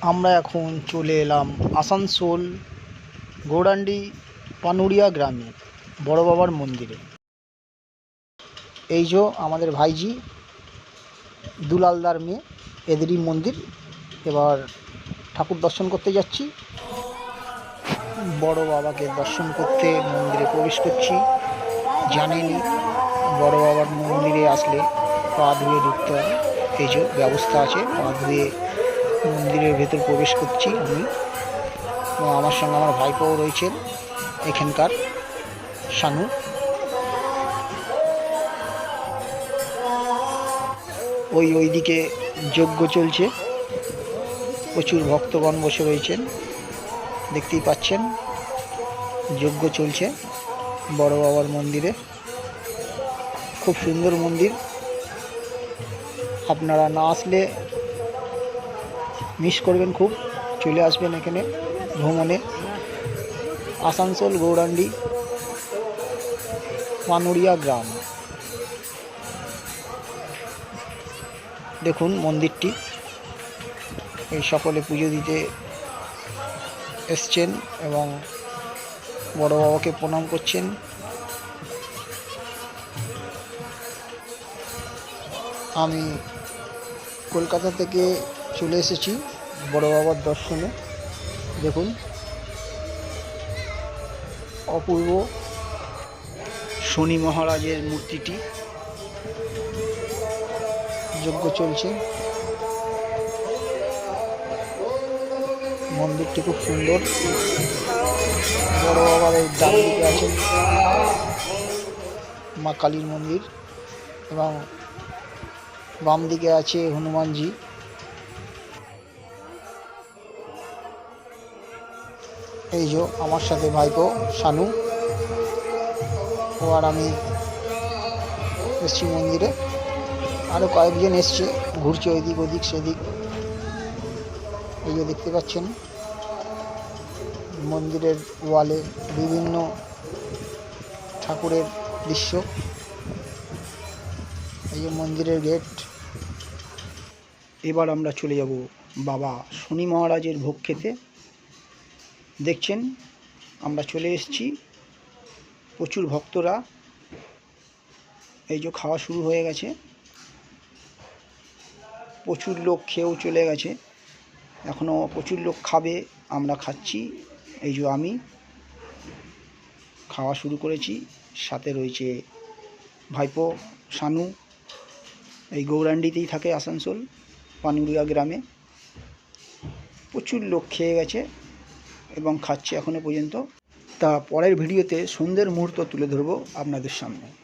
আমরা এখন চলে এলাম আসানসোল গৌরাণ্ডি পানুরিয়া গ্রামে, বড় বাবার মন্দিরে। এই যে আমাদের ভাইজি, দুলালদার মেয়ে, এদেরই মন্দির। এবার ঠাকুর দর্শন করতে যাচ্ছি। বড় বাবাকে দর্শন করতে মন্দিরে প্রবেশ করছি। জানেনই বড় বাবার মন্দিরে আসলে পা ধুয়ে ঢুকতে হয় এই যে ব্যবস্থা আছে, পা ধুয়ে মন্দিরের ভেতর প্রবেশ করছি আমি। এবং আমার সঙ্গে আমার ভাইপোও রয়েছেন, এখানকার শানু। ওই ওইদিকে যজ্ঞ চলছে। প্রচুর ভক্তগণ বসে রয়েছেন, দেখতেই পাচ্ছেন। যজ্ঞ চলছে, বড় বাবার মন্দিরে। খুব সুন্দর মন্দির। আপনারা না আসলে মিস করবেন খুব। চলে আসবেন এখানে ভ্রমণে। আসানসোল গৌরাণ্ডি পানুরিয়া গ্রাম। দেখুন মন্দিরটি। এই সকলে পুজো দিতে এসছেন এবং বড় বাবাকে প্রণাম করছেন। আমি কলকাতা থেকে চলে এসেছি। বড় বাবার দর্শনে। দেখুন। অপূর্ব শনি মহারাজের মূর্তিটি। যজ্ঞ চলছে। মন্দিরটি খুব সুন্দর। বড় বাবার এই ডান দিকে মা কালীর মন্দির এবং বাম দিকে আছে হনুমানজি। এই যে আমার সাথে ভাইপো, শানু। ও আর আমি এসছি মন্দিরে। আরও কয়েকজন এসছে, ঘুরছে ওইদিক ওদিক সেদিক। এই যে দেখতে পাচ্ছেন, মন্দিরের ওয়ালে বিভিন্ন ঠাকুরের দৃশ্য। এই যে মন্দিরের গেট। এবার আমরা চলে যাব বাবা শনি মহারাজের ভোগ খেতে। দেখছেন, আমরা চলে এসেছি। প্রচুর ভক্তরা। এই যে খাওয়া শুরু হয়ে গেছে। প্রচুর লোক খেয়েও চলে গেছে। এখনও প্রচুর লোক খাবে, আমরা খাচ্ছি। এই যে আমি খাওয়া শুরু করেছি। সাথে রয়েছে ভাইপো শানু এই গৌরাণ্ডীতেই থাকে আসানসোল পানুরিয়া গ্রামে। প্রচুর লোক খেয়ে গেছে। এবং খাচ্ছি এখনও পর্যন্ত। তা পরের ভিডিওতে সুন্দর মুহূর্ত তুলে ধরবো আপনাদের সামনে।